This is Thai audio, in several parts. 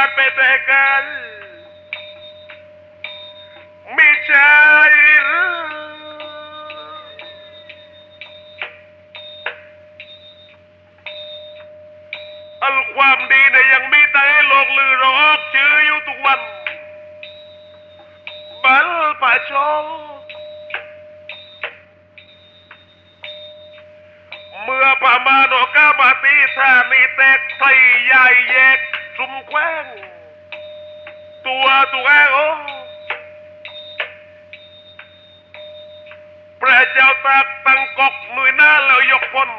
ชีวาดไปแต่กันไม่ใช่หรืออันความดีเนี่ยยังมีแต่ให้โลกลือรอกชื่ออยู่ทุกวันบัลปะโชเมื่อประมาณโอกามาตีท่ามีแตกไทยใหญ่แยก สุมแควงตัวตัวแองโอพระเจ้าตากตั้งกอกหน่วยหน้าแล้วยกพล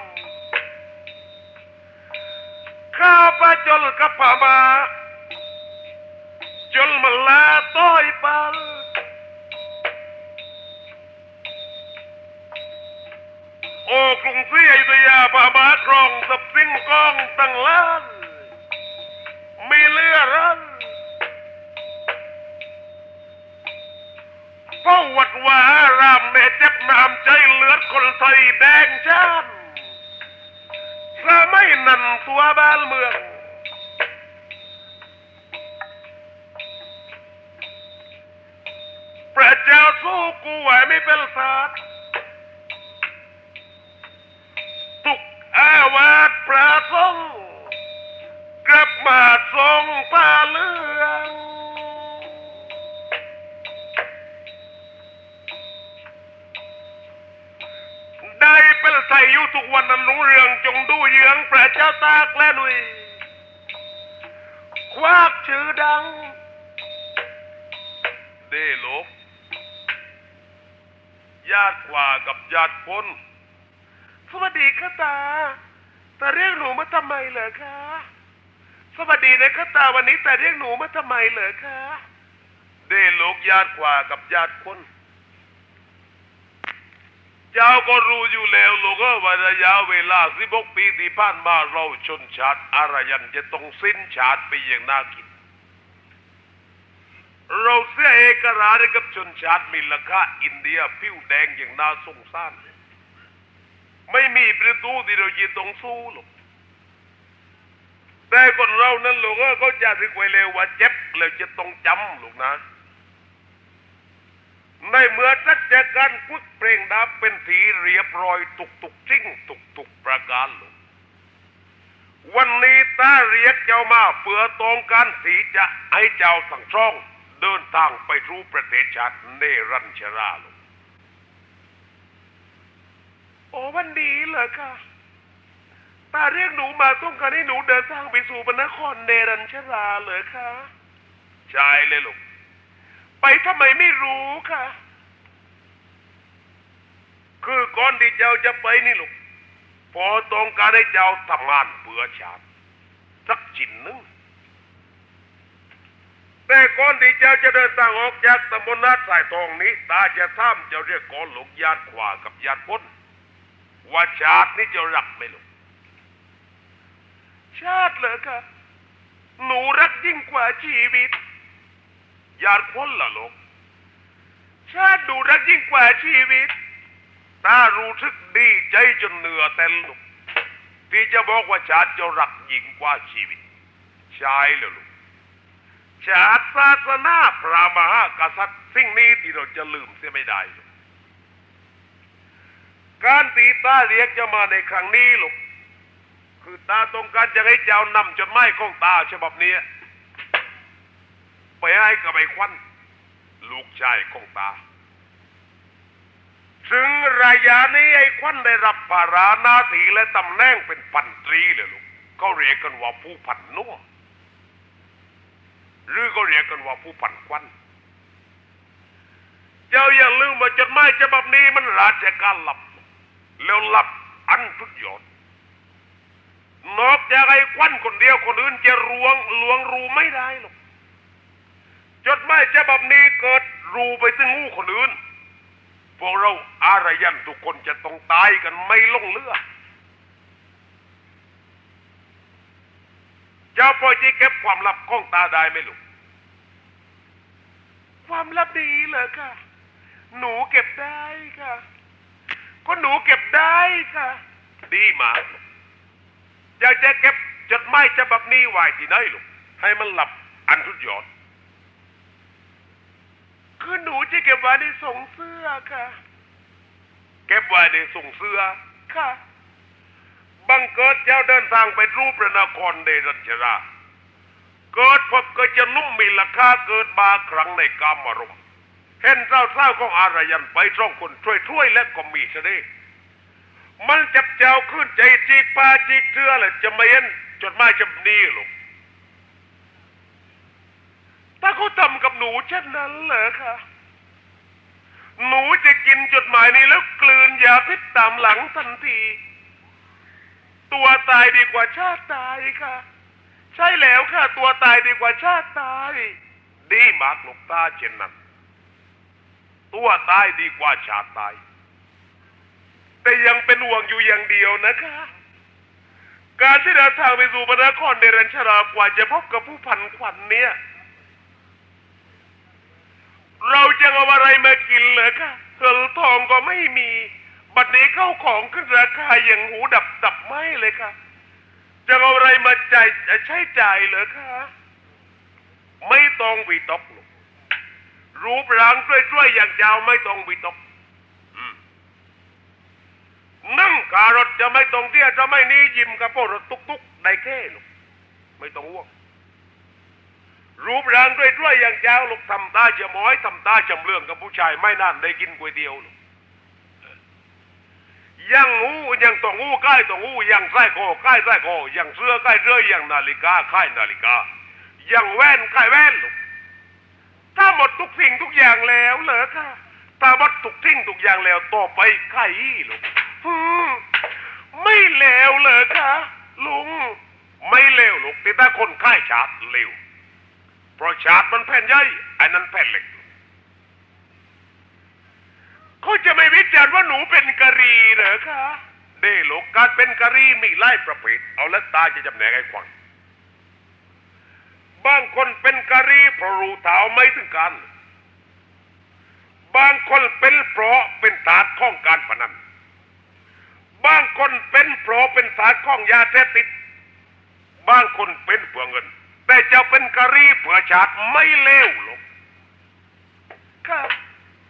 ข้าพระจนกับพมาจนมาลาต้อยปัลโอ้กรุงศรีอยุธยาป่ามาครองสับสิ่งกองตั้งล้าน มีเลือรันเฝ้าวัดวารามเนเจ็บน้ำใจเลือดคนไทยแดงชาติสมัยนั้นตัวบ้านเมืองพระเจ้าสู้กูไหวไม่เป็นศาสตร์ทุกอาวาสพระทรงกลับ มาทรงผ้าเหลืองได้เป็นใส่อยู่ทุกวันนั้นรุ่งเรืองจงดูเยืองพระเจ้าตากและหนุย ควักชื่อดัง เด้โลกญาติกว่ากับญาติพ้นสวัสดีค่ะตาตาเรียกหนูมาทำไมเหรอคะ สวัสดีนะคะตาวันนี้แตาเรียกหนูมาทำไมเหรอคะเด้ลูกญาติกว่ากับญาติคนเจ้าก็รู้อยู่แล้วลูกเออว่าระยะเวลาสิบกปีที่ผ่านมาเราชนชาติอารยันจะต้องสิ้นชาติไปอย่างน่ากินเราเสียเอกราชกับชนชาติมีราคาอินเดียผิวแดงอย่างน่าสงสาร ไม่มีประตูที่เราจะต้องสู้หรอก แต่คนเรานั้นลูกเออเขาจะรึกไว้เลยว่าเจ็บแล้วจะต้องจำลูกนะในเมื่อทัศการฝึกเพลงดับเป็นทีเรียบร้อยตุกตุกจริงตุกตุกประการลูกวันนี้ตาเรียกเจ้ามาเพื่อตองการสีจะให้เจ้าสั่งช่องเดินทางไปรู้ประเทศชาติเนรัญชราลูกโอ้วันดีเหรอคะ ตาเรียกหนูมาต้องการให้หนูเดินทางไปสู่บรรนครเนรัญชราเหรอคะใช่เลยลูกไปทำไมไม่รู้ค่ะคือก่อนที่เจ้าจะไปนี่ลูกพอต้องการให้เจ้าทำงานเพื่อชาติสักชิ้นหนึ่งแต่ก่อนที่เจ้าจะเดินทางออกจากตำบลนาดสายทองนี้ตาจะท่ามเจ้าเรียกก่อนหลงญาติขวากับญาติพ้นว่าชาตินี้จะรักไหมลูก ชาติเหรอคะหนูรักยิ่งกว่าชีวิตญาติพ้นล่ะลูกชาติดูรักยิ่งกว่าชีวิตตารู้สึกดีใจจนเหนือเต้นลูกที่จะบอกว่าชาติจะรักยิ่งกว่าชีวิต ใช่เลยลูกชาติศาสนาพระมหากษัตริย์สิ่งนี้ที่เราจะลืมเสียไม่ได้ลูกการตีตาเรียกจะมาในครั้งนี้ลูก คือตาต้องการจะให้เจ้านำจดหมายของตาฉบับนี้ ไปให้กับไอ้ควันลูกชายของตาถึงระยะนี้ไอ้ควันได้รับภาราหน้าที่และตำแหน่งเป็นพันตรีเลยลูกเขาเรียกกันว่าผู้พันนุ่มหรือก็เรียกกันว่าผู้พันควัน เจ้าอย่าลืมว่าจดหมายฉบับนี้มันราชการหลับ แล้วหลับอันทุกยอด นอกจากไอ้ควันคนเดียวคนอื่นจะรวงลวงรูไม่ได้หรอกจดหมายฉบับนี้เกิดรูไปถึงงูคนอื่น พวกเราอารยันทุกคนจะต้องตายกันไม่ลงเรือเจ้าพอจะเก็บความลับของตาได้ไหมลูกความลับดีเหรอคะหนูเก็บได้ค่ะ ก็หนูเก็บได้ค่ะ ดีมาก อยากจะเก็บจดหมายฉบับนี้ไว้ที่ไหนลูกให้มันหลับอันทุดยอดคือหนูจะเก็บไว้ในส่งเสื้อค่ะ เก็บไว้ในส่งเสื้อค่ะ บังเกิดเจ้าเดินทางไปรูปพระนครเดรัญชรา เกิดพบก็จะนุ่มมีราคาเกิดบาครั้งในกามารมเห็นเจ้าเศร้าของอารยันไปช่องคนช่วยช่วยๆและก็มีเสน่ห์ มันจับเจ้าขึ้นใจจีกปาจีกเชื่อเลยจะไม่เห็นจดหมายฉบับนี้หรอกถ้าเขาทำกับหนูเช่นนั้นเหรอคะหนูจะกินจดหมายนี้แล้วกลืนยาพิษตามหลังทันที ตัวตายดีกว่าชาติตายค่ะ ใช่แล้วค่ะ ตัวตายดีกว่าชาติตาย ดีมากลูกตาเช่นนั้น ตัวตายดีกว่าชาติตาย แต่ยังเป็นห่วงอยู่อย่างเดียวนะคะ การที่เดินทางไปสู่พระนครเดรัญชรากว่าจะพบกับผู้พันขวัญเนี่ย เราจะเอาอะไรมากินเหรอคะเงินทองก็ไม่มี บัดนี้เข้าของขึ้นราคาอย่างหูดับดับไหมเลยค่ะ จะเอาอะไรมาจ่ายใช้จ่ายเหรอคะ ไม่ต้องวิตกหรอกรูปร่างช่วยๆอย่างยาวไม่ต้องวิตกอืม นั่งการถจะไม่ต้องเตี้ยจะไม่นี้ยิ้มกับพวกรถตุกๆได้แค่หรอกไม่ต้องห่วงรูปร่างด้วยๆอย่างเจ้าลูกทำตาจะหมอยทำตาจำเรื่องกับผู้ชายไม่นานได้กินก๋วยเตี๋ยวลูกยังงูยังต้องงูใกล้ต้องงูยังไส้คอใกล้ไส้คอยังเสื้อใกล้เสื้อยังนาฬิกาใกล้นาฬิกายังแว่นใกล้แว่นลูกถ้าหมดทุกสิ่งทุกอย่างแล้วเหรอคะถ้าหมดทุกสิ่งทุกอย่างแล้วต่อไปใครลูก ไม่แล้วเหรอคะลุง ไม่เลวลูกแต่ถ้าคนไข้ชาติเลวเพราะชาติมันแผ่นใหญ่อันนั้นแผ่นเล็กเขาจะไม่วิจารณ์ว่าหนูเป็นกะรีเหรอคะเด้ลูกการเป็นกะรีมีไล่ประเภทเอาและตาจะจำแนกให้ฟังบางคนเป็นกะรีเพราะรู้เท้าไม่ถึงกัน บางคนเป็นเพราะเป็นตาดข้องการพนัน บางคนเป็นเพราะเป็นตาดข้องยาเสพติด บางคนเป็นเพื่อเงิน แต่จะเป็นกะรีเพื่อชาติไม่เลวหรอกครับ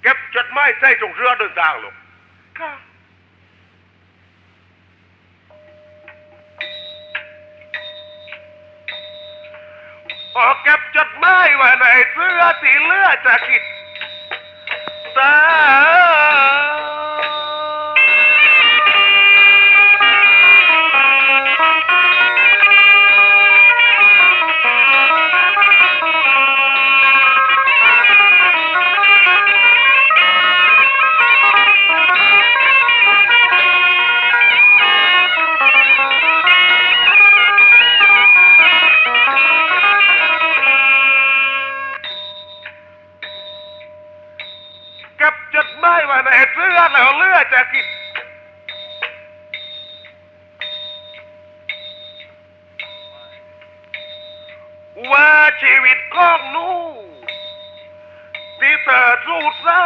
เก็บจดหมายใส่ตรงเรือเดินทางหรอกครับออกเก็บจดหมายไว้ในเสื้อสีเลือดจากกิดตา ในเสื้อแล้วเลือดจากกิดว่าชีวิตของนูที่เธอสู้ซ่า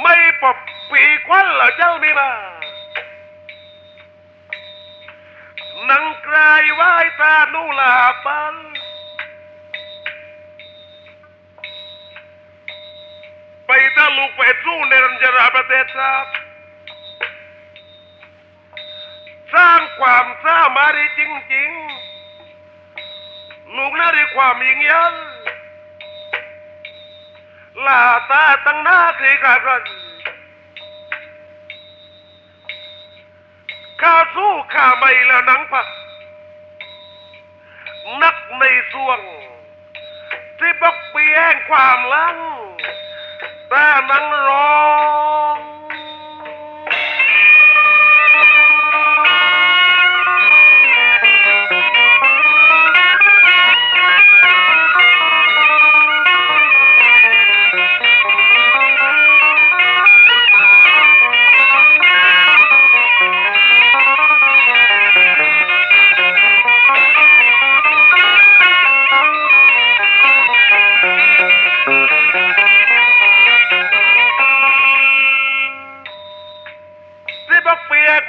ไม่ปบปีควันเหรอเจ้านี่มานังกลายไหวตานูลาปัน ไปถ้าลูกไปสู้ในรัญจาปประเทศสร้างความสามารถได้จริงๆ ลูกน่าได้ความยิ่งยันลาตาตั้งหน้าคือการกันข้าสู้ข้าไม่แล้วนังผัก นักในส่วง ที่บกเปียงความลัง แต่นั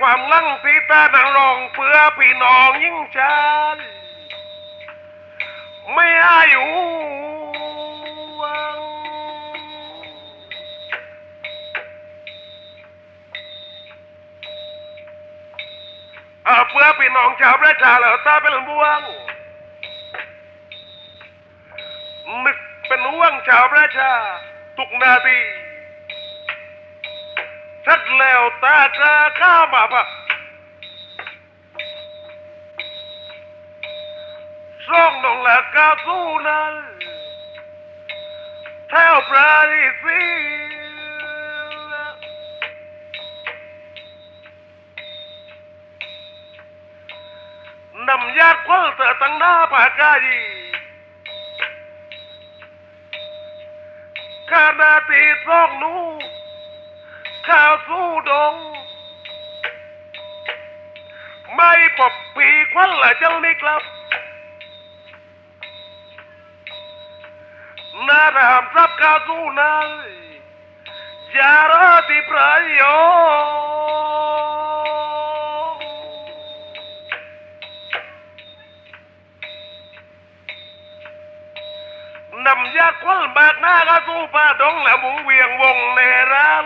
ความลังสีตานังรองเพื่อพี่น้องยิ่งชันไม่อายุวังเออเพื่อพี่น้องชาวประชาเหล่าตาเป็นบ่วงนึกเป็นห่วงชาวประชา ทุกนาที ชัดแล้วตาจะข้ามาพักส่องนองละกาสู้นั้นแถวปราณีสีนำยาดควลเตอตั้งหน้าปากายีขณะตีซอกหนู ข้าวสู้ดง ไม่ปบปีควันละเจ้านี่ครับนาถามทรัพย์ข้าสู้นายอย่ารอที่ประโยชน์นำยาควัลบากหน้าก็สู้ป้าดงและหมุงเวียงวงในร้าน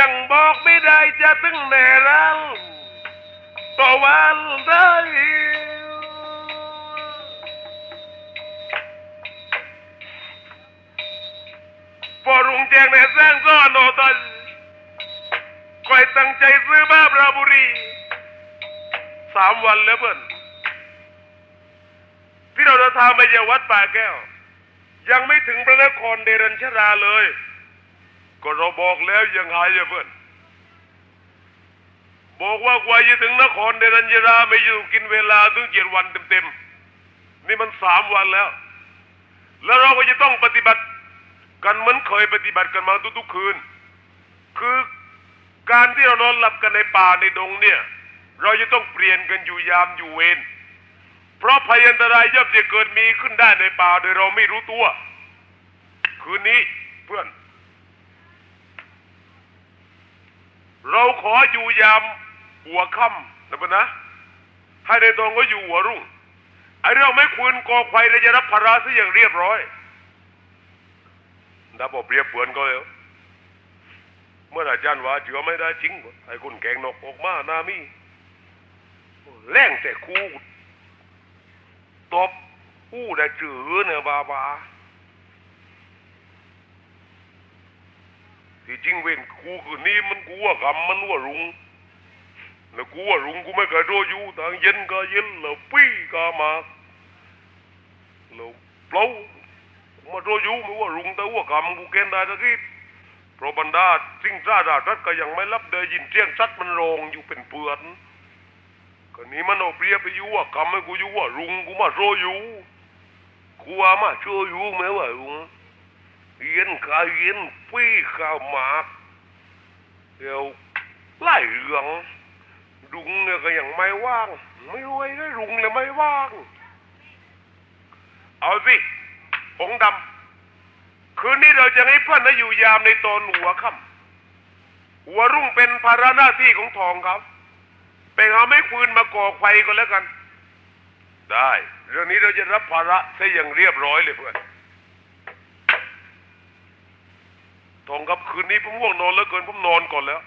ยังบอกไม่ได้จะถึงแน่แล้วต่อวันได้พอรุงแจงในแสร้งซ้อนโนตันคอยตั้งใจซื้อบ้าบราบุรี สามวันแล้วเพื่อนทางไปยังวัดป่าแก้ว ยังไม่ถึงพระนครเดรัญชราเลย ก็เราบอกแล้วยังหายอย่าเพื่อน บอกว่ากว่าจะถึงนครเดรัญชราไม่อยู่กินเวลาถึงเจ็ดวันเต็มๆ นี่มันสามวันแล้ว แล้วเราก็จะต้องปฏิบัติกันเหมือนเคยปฏิบัติกันมาทุกๆคืน คือการที่เรานอนหลับกันในป่าในดงเนี่ย เราจะต้องเปลี่ยนกันอยู่ยามอยู่เวรเพราะภัยอันตรายย่อมจะเกิดมีขึ้นได้ในป่าโดยเราไม่รู้ตัว คืนนี้เพื่อน เราขออยู่ยามหัวค่ำนะเพื่อนะให้ในตรงก็อยู่หัวรุ่งไอเราไม่ควรก่อไฟเราจะรับภาระซะอย่างเรียบร้อยดับอกเรียบเปือนก็แล้ว เมื่ออาจารย์ว่าเจือไม่ได้จริงไอ้คนแกงนกออกมาหน้ามีแรงแต่คู่ตบอู้ได้จือเนี่ยบาบา ที่จริงเว้นกูคืนนี้มันกูว่ากำมันว่ารุงแล้วกูว่ารุงกูไม่เคยรู้อยู่ทางเย็นก็เย็นแล้วปี้ก็มาแล้วเปล่ามารู้อยู่ไม่ว่ารุงแต่ว่ากำกูเกณฑ์ได้ตะกี้เพราะบรรดาสิ่งซ่าดาทัดก็ยังไม่รับได้ยินเสียงซัดมันโรงอยู่เป็นเปือนก็นี้มันเอาเปรียบไปอยู่ว่ากำให้กูอยู่ว่ารุงกูมาโซอยู่กูว่ามาโซอยู่ไหมว่ารุง ย็นกาเย็นปี้ข้ามากเดี๋ยวไล่เรื่องรุงเนี่ยก็ยังไม่ว่างไม่รวยได้รุงเลยไม่ว่างเอาสิหงดำคืนนี้เราจะให้เพื่อนะอยู่ยามในตอนหัวค่ำหัวรุ่งเป็นภาระหน้าที่ของทองครับไปเอาไม้ฟืนมาก่อไฟก็แล้วกัน ได้ เรื่องนี้เราจะรับภาระซะอย่างเรียบร้อยเลยเพื่อน ทองครับคืนนี้ผมง่วงนอนแล้วเกินผมนอนก่อนแล้ว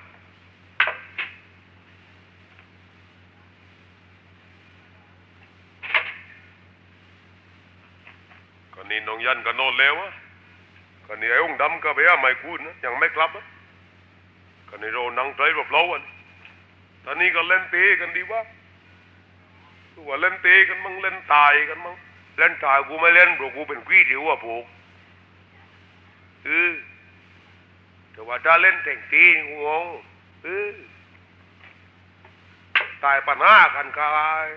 ก็นี่น้องยันก็นอนแล้วอะก็นี่ไอ้องดำก็ไปหาไม้คูนนะยังไม่กลับอะก็นี่เรานั่งใจแบบเราอะตอนนี้ก็เล่นตีกันดีวะตัวาเล่นตีกันมั่งเล่นตายกันมั่งเล่นตายกูไม่เล่นเพราะกูเป็นกี้เดียวว่าผูกเออ แต่ว่าถ้าเล่นแต่งตีกูงงเออตายปัญหากันกาย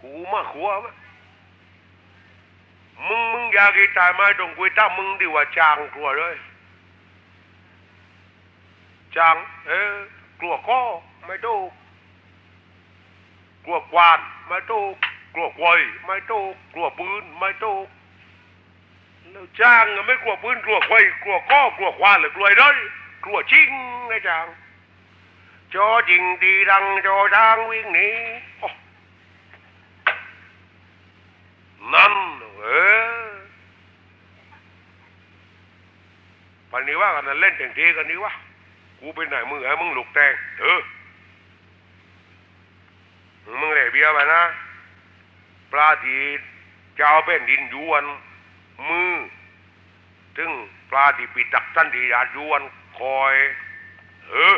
กูมาขัวมะมึงมึงอยากให้ตายไหมตรงกูถ้ามึงดีว่าจางกลัวเลยจางเออกลัวก้อไม่ถูกลัวกวานไม่ถูกลัวควยไม่ถูกลัวปืนไม่ถู กแล้วจ้างไม่กลัวปืนกลัวควายกลัวก้อกลัวควานหรือกลัวไอ้ด้อยกลัวชิงไอ้จางจอจริงดีดังจอจางวิ่งหนีนั่นเออปันนี้ว่ากันเล่นเต็งทีกันนี้วะกูเป็นไหนมึงให้มึงหลุกแตงเออมึงเลยเบียไปนะปลาที่เจ้าเป็นดินยวน มือ ถึงปลาที่ปีตักสันที่ยาดยวนคอยเออ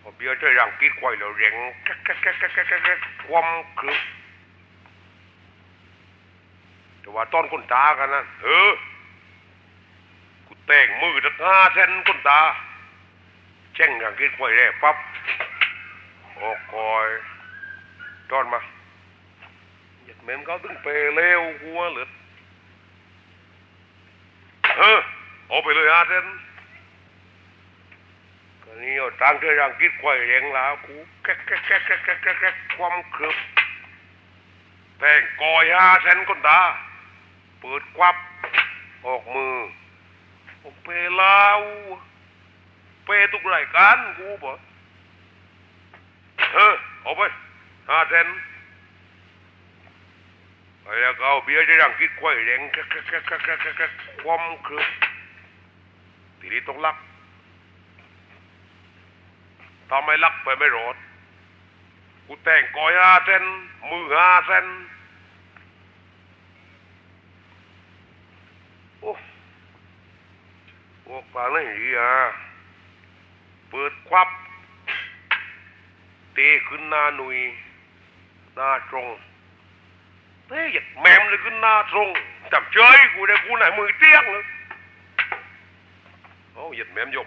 พอเบียร์เธอรังกิดควายเราเร่งแก๊กแก๊กแก๊กแก๊กแก๊กความคลึกแต่ว่าต้นคนตากันนะเออกูแต่งมือตักห้าเส้นคนตาเช่งอย่างกินกล้วยแร่ปั๊บโอ้คอยตอนมาหยัดเมนเขาถึงเปเร็วหัวเหลือ เออเอาไปเลยอาเซนก็นี่เอาตังเธอยังกินกล้ยแรงแล้วกูแก๊กแก๊กแก๊กแก๊กแก๊กแก๊กความครึบแต่งกอยอาเซนคนตาเปิดควับออกมือโอเปลาวเปทุกรายการกูบอกเออเอาไปห้าเซน แล้วก็เอาเบียร์จะยังคิดควายแรงคคคคคคคความคือทีนี้ต้องลักถ้าไม่ลักไปไม่รอดกูแต่งกอยห้าเซนมือห้าเซนโอ้พวกปลาไหนอะเปิดควับเตะขึ้นหน้าหนุยหน้าตรง แเฮ้ยอย่าแมมเลยขึ้นหน้าตรงจำเฉยกูเนี่ยกูไหนมือเตี้ยงเลยโอ้ยอย่าแมมโยก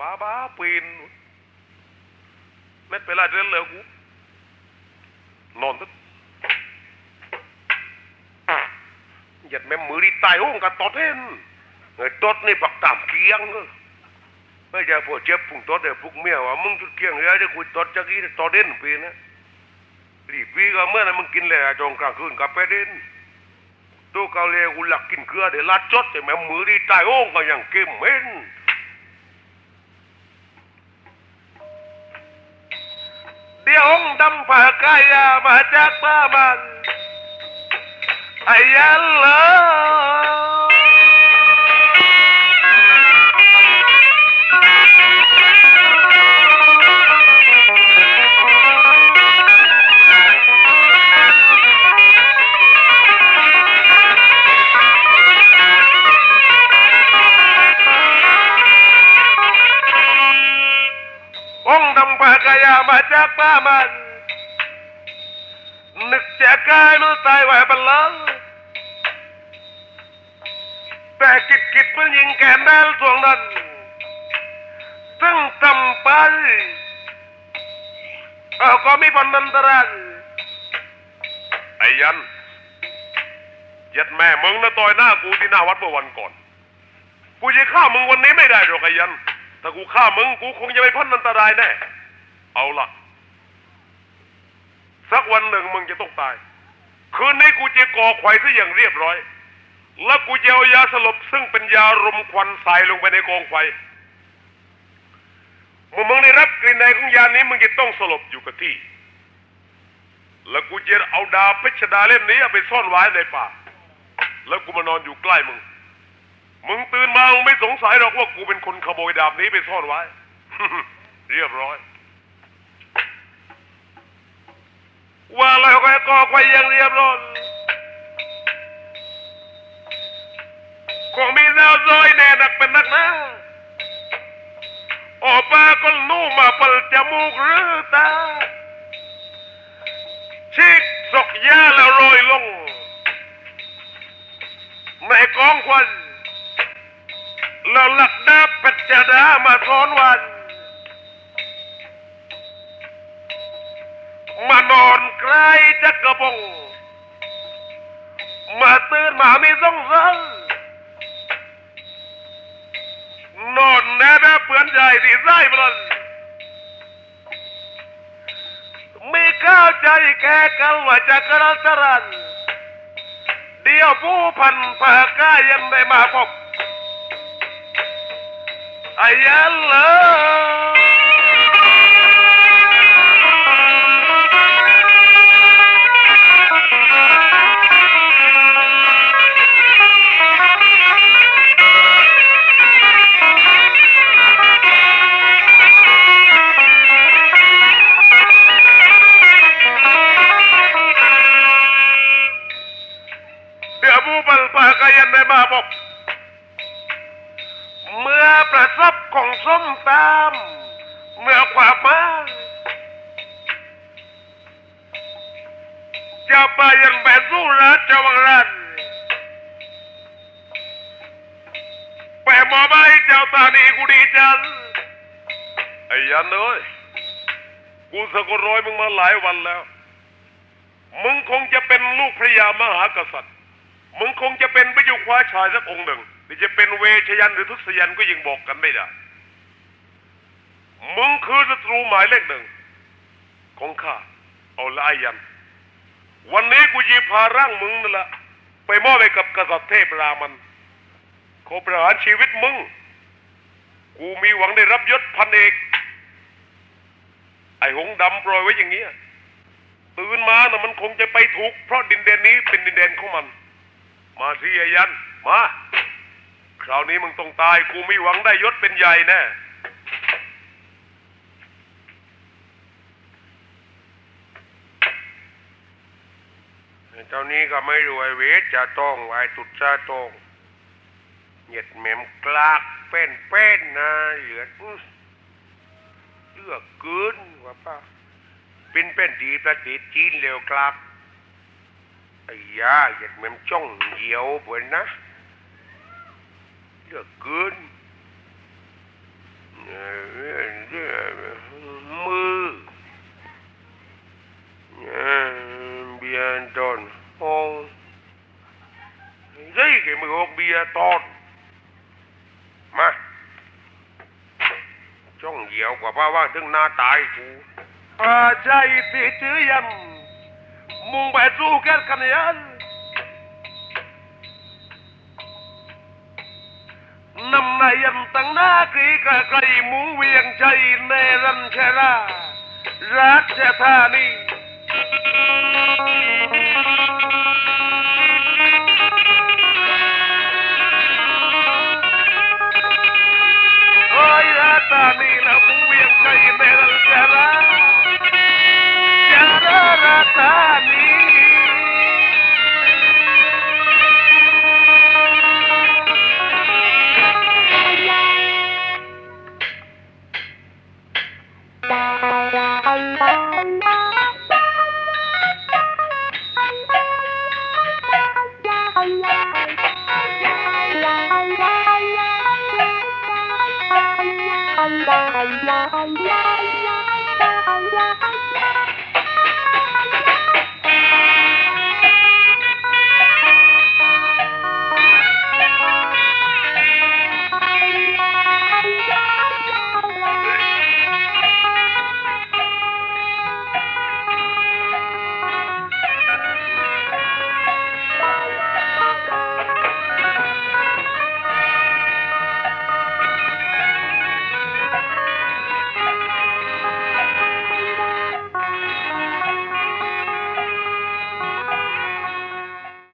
มาเจนมืออาเจนนาแกงอาเจนนาตรงอาเจนอีกุงอาเจนน้ำเต้าไอ้ไรโอ้หัวดูซี่แมงดาน้ำเต้าวะแต่งเม็ดลักตุกตูเชียงร่างกิดควายก็แล้วริวต้อนมาขึ้นหนาน้อยหนาเจ้งริวเลยหนาน้อยมาบ้าปีนเม็ดไปลาเดินเลยกูนอนตึ๊ดหยัดแม่มือดีตายห้องกับตอดเห็นไอ้ตอดนี่ปักตามเกียงเออไม่ใช่พวกเจ็บพุงตอดเดี๋ยวพุกเมียว่ามึงจุดเกียงเฮ้ยเดี๋ยตอดจากนี้ตอดเด่นปีนะรีบปีก็เมื่อนั้นมึงกินเลยจงกลางคืนกับไปเด่นตัวเกาเลกูหลักกินเกลือเดี๋ยวลาดจดแต่แม่มือดีตายห้องก็ยังเก็มเห็นเดี๋ยวองค์ดำผ่ากายามาจากบ้ามัน tiong tanpa kaya baca paman ayah จากบ้ามันนึกจะกายนู้ตายไหวบันลังแต่กิดกิดมันยิงแกนแดลสวงนั้นซึ่งทำไปเอาก็มีพันนันตรังไอ้ยันยัดแม่มึงนะต่อยหน้ากูที่หน้าวัดเมื่อวันก่อน กูจะฆ่ามึงวันนี้ไม่ได้หรอกไอ้ยัน ถ้ากูฆ่ามึงกูคงจะไม่พ้นอันตรายแน่ เอาละสักวันหนึ่งมึงจะต้องตาย คืนนี้กูจะก่อไฟซะอย่างเรียบร้อย แล้วกูจะเอายาสลบ ซึ่งเป็นยารมควันใส่ลงไปในกองไฟเมื่อมึงได้รับกลิ่นในของยานี้มึงจะต้องสลบอยู่กับที่ แล้วกูจะเอาดาบเพชดาเล่มนี้ไปซ่อนไว้ในป่า แล้วกูมานอนอยู่ใกล้มึง มึงตื่นมา มึงไม่สงสัยหรอกว่ากูเป็นคนขโมยดาบนี้ไปซ่อนไว้ เรียบร้อย ว่าแล้วก็ก่อไฟอย่างเรียบร้อยคงมีแนวซอยแน่นักเป็นนักหนะโอป้าก็นู่มาเปิดจมูกหรือตาชิกสกยาแล้วโรยลงในกองควันแล้วหลักดาบปัจจดามาซ้อนวัน มานอนใกล้จักกระบงมาตื่นมามีสงสัยนอนแน่แน่เปื่อนใจที่ไส้บลนไม่เข้าใจแกกันว่าจะกระสรันเดียวผู้พันผ่ากายังได้มาพบอายันเลย เดี๋ยวผู้บัลปากายันได้มาบอก เมื่อประสบของส้มตามเมื่อความมาจะไปยันแปสู้รัฐจวังรันแปมอใบเจ้าตานีกูดีจังไอ้ยันเอ้ยกูสะกดรอยมึงมาหลายวันแล้ว มึงคงจะเป็นลูกพระยามหากษัตริย์ มึงคงจะเป็นพระยุคว้าชายสักองค์หนึ่งหรือจะเป็นเวชยันหรือทุสยันก็ยังบอกกันไม่ได้ มึงคือศัตรูหมายเลขหนึ่ง ของข้า เอาละไอ้ยัน วันนี้กูยีพาร่างมึงนั่นแหละไปมอบให้กับกษัตริย์เทพรามันเขาประหารชีวิตมึง กูมีหวังได้รับยศพันเอก ไอ้หงส์ดำปล่อยไว้อย่างเงี้ยตื่นมานะมันคงจะไปถูก เพราะดินแดนนี้เป็นดินแดนของมัน มาสิไอ้ยัน มา คราวนี้มึงต้องตาย กูไมีหวังได้ยศเป็นใหญ่แน่เจ้านี้ก็ไม่รวยเวทจะต้องไว้ตุดจะต้องเหยียดแหมมกลากเป็นเป็นนะเหลือเลือกเกินว่าป้าเป็นเป็นดีประเทศจีนเร็วกลาก ไอ้ยาเหยียดแหมมจ้องเหี่ยวเปินนะเลือกเกินเอ่อมือ Bien, bien ton. Oh. Giấy cái mười hộp bia ton. Mà. Trong dẻo quả ba ba thương na tài cụ. À, chạy thì chứ yam. Mùng bè du kết khăn yam. Năm nay yam tăng na kỹ cả cây muốn viên chạy nê răn chè ra. Rát chè thà ni. โอ้ยราตานี่นะมึงเวียงใ